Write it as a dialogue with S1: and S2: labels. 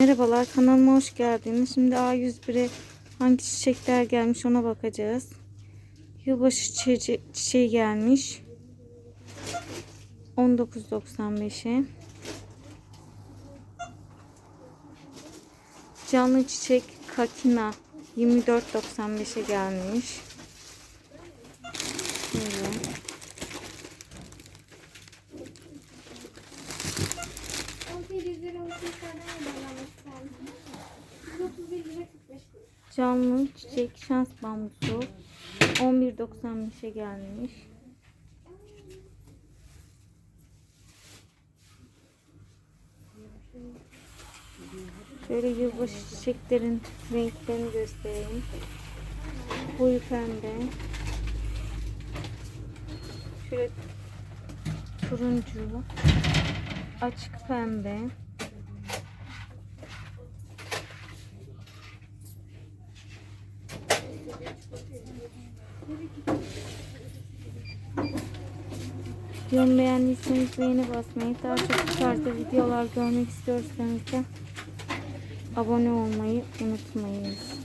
S1: Merhabalar kanalıma hoş geldiniz. Şimdi A101'e hangi çiçekler gelmiş ona bakacağız. Yılbaşı çiçeği, çiçeği gelmiş. 19.95'e. Canlı çiçek kakina 24.95'e gelmiş. Canlı çiçek şans bambusu 11.95'e gelmiş. Şöyle yılbaşı çiçeklerin renklerini göstereyim. Koyu pembe. Şöyle turuncu. Açık pembe. Videomu beğendiyseniz beğeni basmayı, daha çok bu tarzda videolar görmek istiyorsanız da abone olmayı unutmayınız.